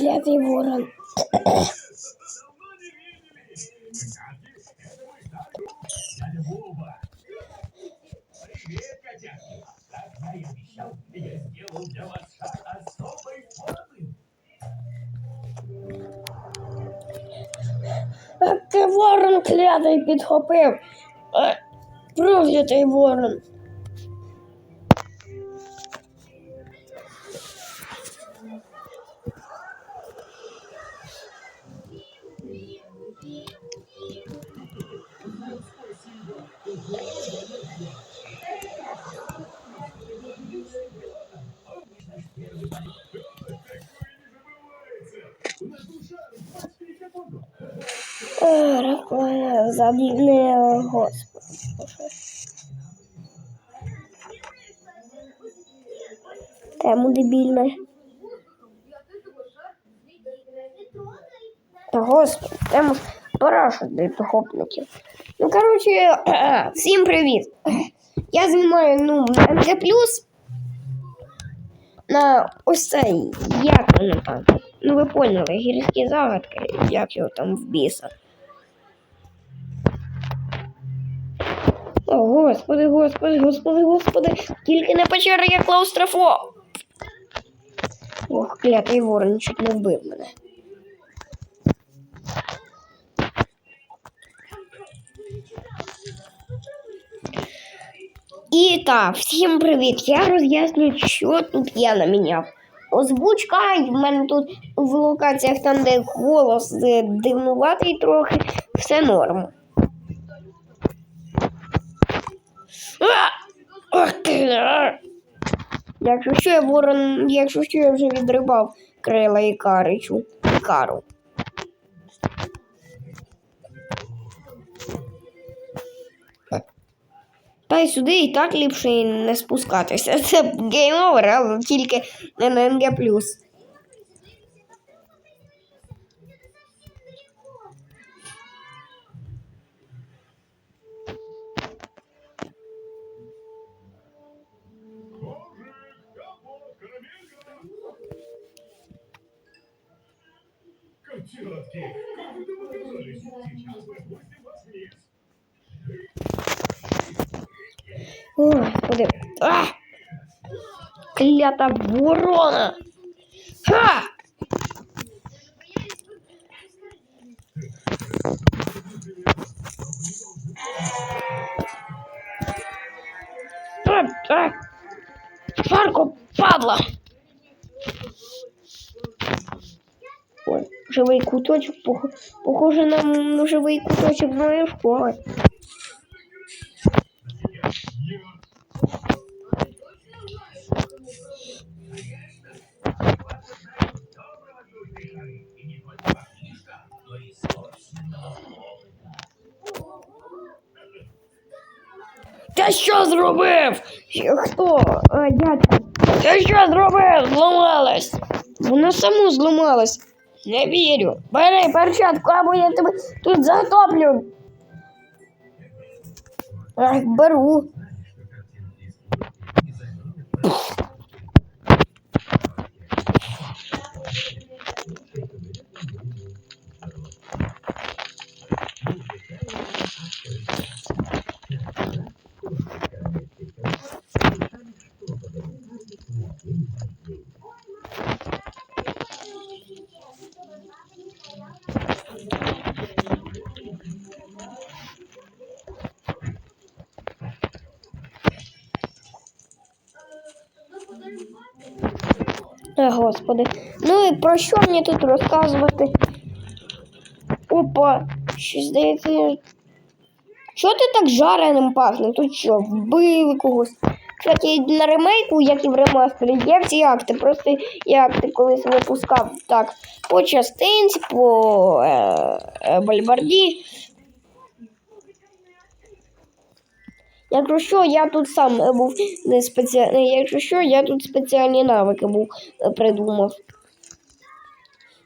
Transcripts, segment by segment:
Клятий ворон. Ти ворон клятий підхопив. Проклятий ворон. Е, Рахує господи. Тему дебільне. Та господи, тему парашу для підхопників. Ну, коротше, всім привіт. Я знімаю ну, МГ на ось цей, як воно там. Ну ви поняли, гірські загадки, як його там в біса. О, господи, господи, господи, господи, тільки не печера, я клаустрофо. Ох, клятий ворон чуть не вбив мене. І так, всім привіт! Я роз'ясню, що тут я наміняв. Озвучка, і в мене тут в локаціях там, де голос е, дивнуватий трохи, все норм. Якщо що я ворон, якщо що я вже відрибав крила і каричу. І кару. Та й сюди і так ліпше не спускатися. Це гейм овер, але тільки не на НГ+. Как вы там оказались? Сейчас мы опустим вас вниз. Ой, куди? А! Клята ворона! Ха! А, а! Шарко, падла! Ой, живий куточок, пох- похоже на живий куточок моєї школи. Ти що зробив? Хто? А, дядько. Ти що зробив? Зламалась. Вона само зламалась. Не вірю. Бери перчатку, або я тебе тут затоплю. Ах, беру. Господи. Ну і про що мені тут розказувати? Опа, щось здається. Чого ти так жареним пахне? Тут що, вбили когось? Кстати, на ремейку, як і в ремастері, є всі акти. Просто я акти колись випускав так по частинці, по е, е, бальбарді. Якщо що, я тут сам е, був не спеціальний. Якщо що, я тут спеціальні навики був е, придумав.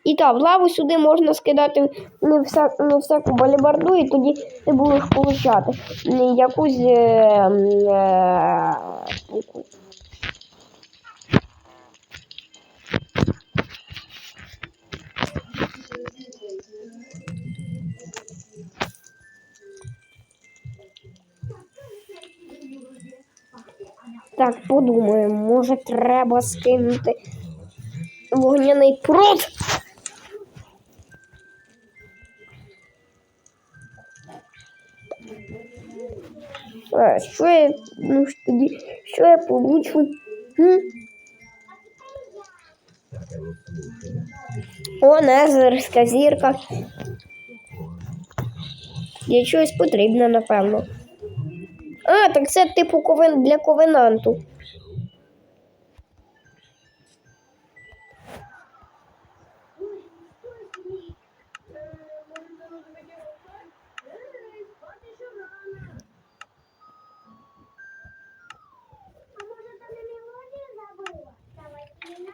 І так, в лаву сюди можна скидати не, вся, не всяку балібарду, і тоді ти будеш получати якусь е, е, Так, подумаємо, може треба скинути вогняний пруд. А, що я, ну ж тоді, що я получу? М? О, незерська зірка. Є щось потрібне, напевно. Так це типу ковен для ковенанту. А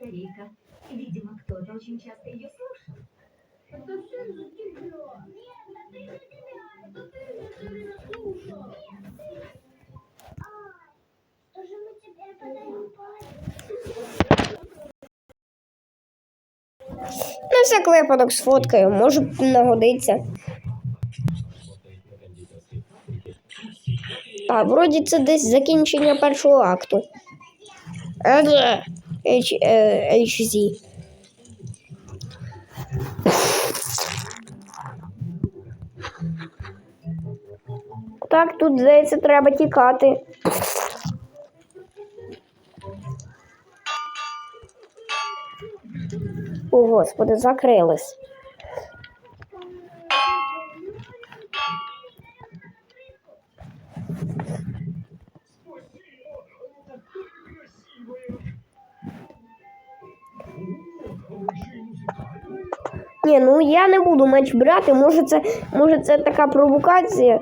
села батарейка. Видимо, кто-то очень часто ее слушал. Это все из-за тебя. Нет, да ты из-за тебя. Это ты меня все время слушал. Нет, ты. Ай, что же мы теперь подарим папе? На всяк випадок сфоткаю, може нагодиться. А, вроді це десь закінчення першого акту. Еге, H, uh, HZ. Так, тут, здається, треба тікати. О, господи, закрились. Ні, ну я не буду меч брати, може це, може це така провокація.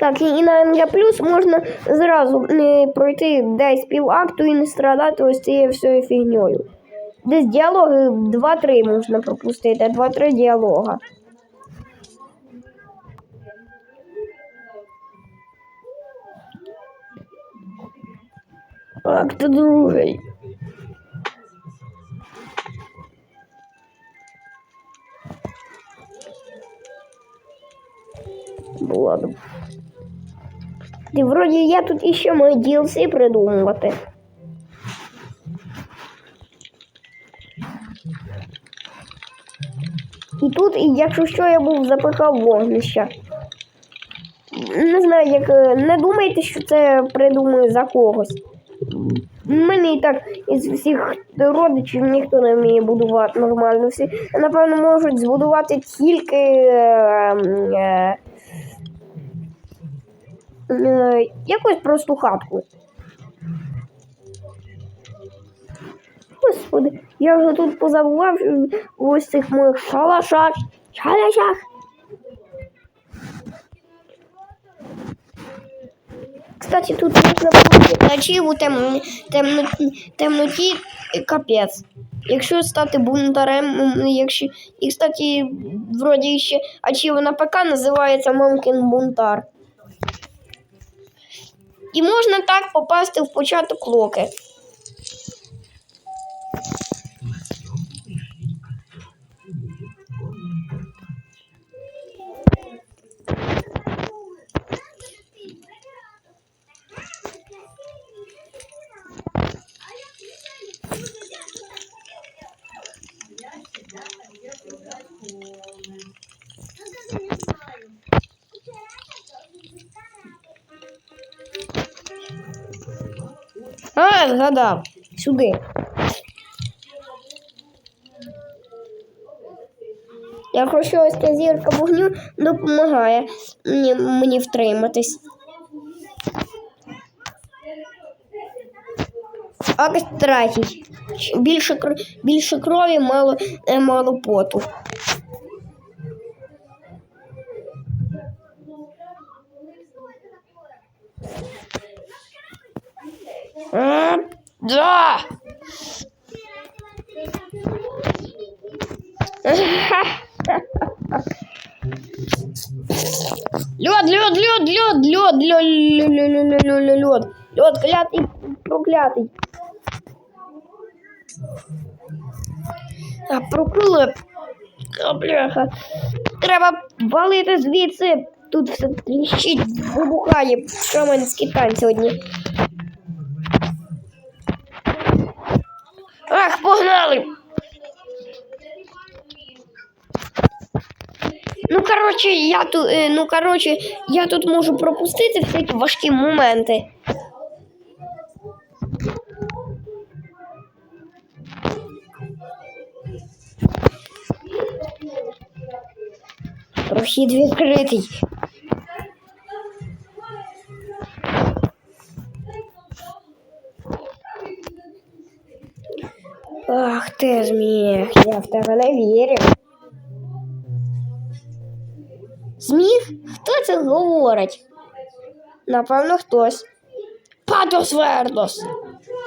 Так, і на НГ плюс можна зразу не пройти десь півакту і не страдати ось цією всією фігньою. Десь діалоги 2-3 можна пропустити, 2-3 діалога. Акт другий. І вроді я тут іще мої DLC придумувати. І тут, якщо що, я був запихав вогнище. Не знаю, як е, не думайте, що це придумую за когось. Мені і так із всіх родичів ніхто не вміє будувати нормально. Всі, напевно, можуть збудувати тільки е, е, е, якусь просту хатку. Господи, я вже тут позабував ось цих моїх шалашах. Шалашах. Кстати, тут можна получити ачіву темно, темно, темноті е, капець. Якщо стати бунтарем, якщо. І, кстати, вроді ще ачіва на ПК називається Мамкін Бунтар. І можна так попасти в початок локи. А, згадав. Сюди. Якщо щось ця зірка вогню допомагає мені, мені втриматись. Акт третій. Більше, більше крові, мало, е, мало поту. А, да. Лед, лед, лед, лед, лед, лед, лед, лед, лед, лед, лед, лед, клятий, проклятий. А, проплили. А, бляха. Треба валити звідси. Тут все тріщить, вибухає. Шаманський тань сьогодні. Ах, погнали! Ну, коротше, я тут, е, ну, коротше, я тут можу пропустити всякі важкі моменти. Прохід відкритий. Ах ти зміг, я в тебе не вірю. Зміг? Хто це говорить? Напевно, хтось. Патос Вердос.